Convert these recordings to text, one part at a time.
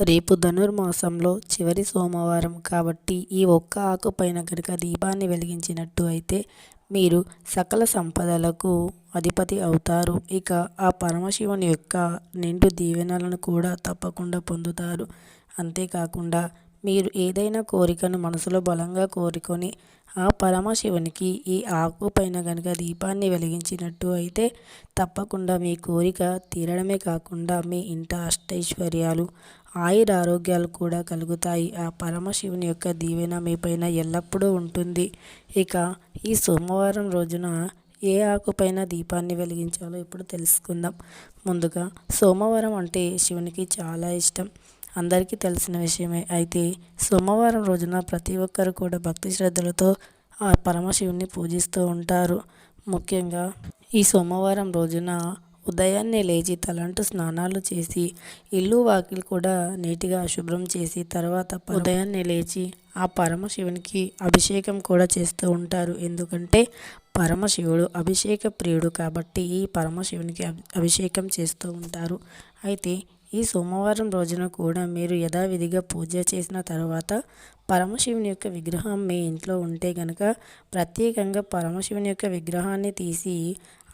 రేపు ధనుర్మాసంలో చివరి సోమవారం కాబట్టి ఈ ఒక్క ఆకు పైన కనుక దీపాన్ని వెలిగించినట్టు అయితే మీరు సకల సంపదలకు అధిపతి అవుతారు. ఇక ఆ పరమశివుని యొక్క నిండు దీవెనలను కూడా తప్పకుండా పొందుతారు. అంతేకాకుండా మీరు ఏదైనా కోరికను మనసులో బలంగా కోరుకొని ఆ పరమశివునికి ఈ ఆకు పైన కనుక దీపాన్ని వెలిగించినట్టు అయితే తప్పకుండా మీ కోరిక తీరడమే కాకుండా మీ ఇంట అష్టైశ్వర్యాలు ఆయుర ఆరోగ్యాలు కూడా కలుగుతాయి. ఆ పరమశివుని యొక్క దీవెన మీ పైన ఎల్లప్పుడూ ఉంటుంది. ఇక ఈ సోమవారం రోజున ఏ ఆకుపైన దీపాన్ని వెలిగించాలో ఇప్పుడు తెలుసుకుందాం. ముందుగా సోమవారం అంటే శివునికి చాలా ఇష్టం. అందరికీ తెలిసిన విషయమే. అయితే సోమవారం రోజున ప్రతి ఒక్కరు కూడా భక్తి శ్రద్ధలతో ఆ పరమశివుని పూజిస్తూ ఉంటారు. ముఖ్యంగా ఈ సోమవారం రోజున ఉదయాన్నే లేచి తలంటు స్నానాలు చేసి ఇల్లు వాకిలు కూడా నీటిగా శుభ్రం చేసి తర్వాత ఉదయాన్నే లేచి ఆ పరమశివునికి అభిషేకం కూడా చేస్తూ ఉంటారు. ఎందుకంటే పరమశివుడు అభిషేక ప్రియుడు కాబట్టి ఈ పరమశివునికి అభిషేకం చేస్తూ ఉంటారు. అయితే ఈ సోమవారం రోజున కూడా మీరు యథావిధిగా పూజ చేసిన తర్వాత పరమశివుని యొక్క విగ్రహం మీ ఇంట్లో ఉంటే కనుక ప్రత్యేకంగా పరమశివుని యొక్క విగ్రహాన్ని తీసి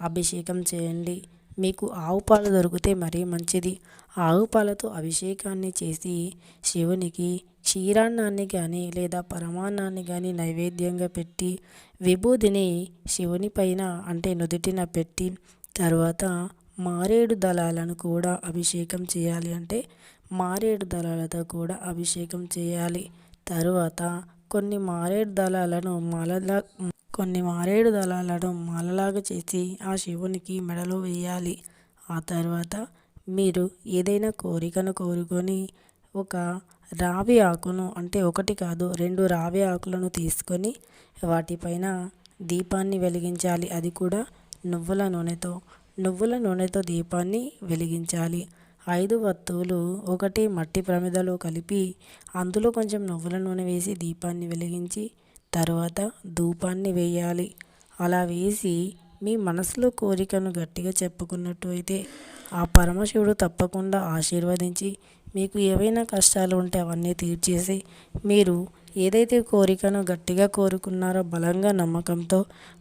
అభిషేకం చేయండి. మీకు ఆవు పాలు దొరికితే మరీ మంచిది. ఆవు పాలతో అభిషేకాన్ని చేసి శివునికి క్షీరాన్నాన్ని కానీ లేదా పరమాన్నాన్ని కానీ నైవేద్యంగా పెట్టి విభూదిని శివుని పైన అంటే నుదుటిన పెట్టి తర్వాత మారేడు దళాలను కూడా అభిషేకం చేయాలి అంటే మారేడు దళాలతో కూడా అభిషేకం చేయాలి. తరువాత కొన్ని మారేడు దళాలను మాలలా కొన్ని మారేడు దళాలను మాలలాగా చేసి ఆ శివునికి మెడలో వేయాలి. ఆ తర్వాత మీరు ఏదైనా కోరికను కోరుకొని ఒక రావి ఆకును అంటే ఒకటి కాదు రెండు రావి ఆకులను తీసుకొని వాటిపైన దీపాన్ని వెలిగించాలి. అది కూడా నువ్వుల నూనెతో నువ్వుల నూనెతో దీపాన్ని వెలిగించాలి. ఐదు వత్తువులు ఒకటి మట్టి ప్రమిదలో కలిపి అందులో కొంచెం నువ్వుల నూనె వేసి దీపాన్ని వెలిగించి తర్వాత ధూపాన్ని వేయాలి. అలా వేసి మీ మనసులో కోరికను గట్టిగా చెప్పుకున్నట్టు అయితే ఆ పరమశివుడు తప్పకుండా ఆశీర్వదించి మీకు ఏవైనా కష్టాలు ఉంటే అవన్నీ తీర్చేసి మీరు ఏదైతే కోరికను గట్టిగా కోరుకున్నారో బలంగా నమ్మకంతో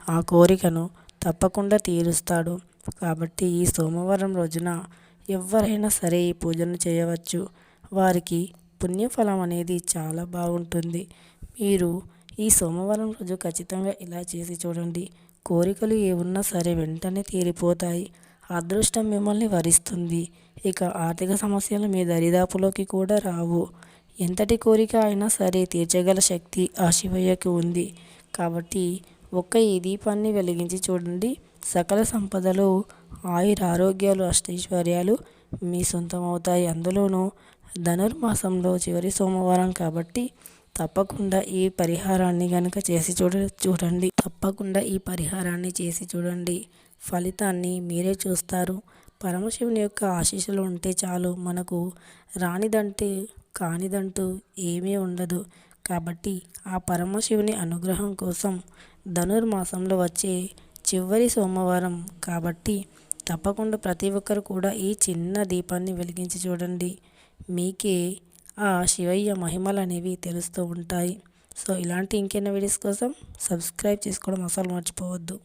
ఆ కోరికను తప్పకుండా తీరుస్తాడు. కాబట్టి ఈ సోమవారం రోజున ఎవరైనా సరే ఈ పూజను చేయవచ్చు. వారికి పుణ్యఫలం అనేది చాలా బాగుంటుంది. మీరు ఈ సోమవారం రోజు ఖచ్చితంగా ఇలా చేసి చూడండి. కోరికలు ఏమున్నా సరే వెంటనే తీరిపోతాయి. అదృష్టం మిమ్మల్ని వరిస్తుంది. ఇక ఆర్థిక సమస్యలు మీ దరిదాపులోకి కూడా రావు. ఎంతటి కోరిక అయినా సరే తీర్చగల శక్తి ఆ శివయ్యకి ఉంది. కాబట్టి ఒక్క ఈ దీపాన్ని వెలిగించి చూడండి. సకల సంపదలు ఆయుర ఆరోగ్యాలు అష్టైశ్వర్యాలు మీ సొంతం అవుతాయి అందులోనూ ధనుర్మాసంలో చివరి సోమవారం కాబట్టి తప్పకుండా ఈ పరిహారాన్ని కనుక చేసి చూడ చూడండి. తప్పకుండా ఈ పరిహారాన్ని చేసి చూడండి. ఫలితాన్ని మీరే చూస్తారు. పరమశివుని యొక్క ఆశీస్సులు ఉంటే చాలు. మనకు రానిదంటే కానిదంటూ ఏమీ ఉండదు. కాబట్టి ఆ పరమశివుని అనుగ్రహం కోసం ధనుర్మాసంలో వచ్చే చివరి సోమవారం కాబట్టి తప్పకుండా ప్రతి ఒక్కరు కూడా ఈ చిన్న దీపాన్ని వెలిగించి చూడండి. మీకే ఆ శివయ్య మహిమలు అనేవి తెలుస్తూ ఉంటాయి. సో ఇలాంటి ఇంకెన్న వీడియోస్ కోసం సబ్స్క్రైబ్ చేసుకోవడం అసలు మర్చిపోవద్దు.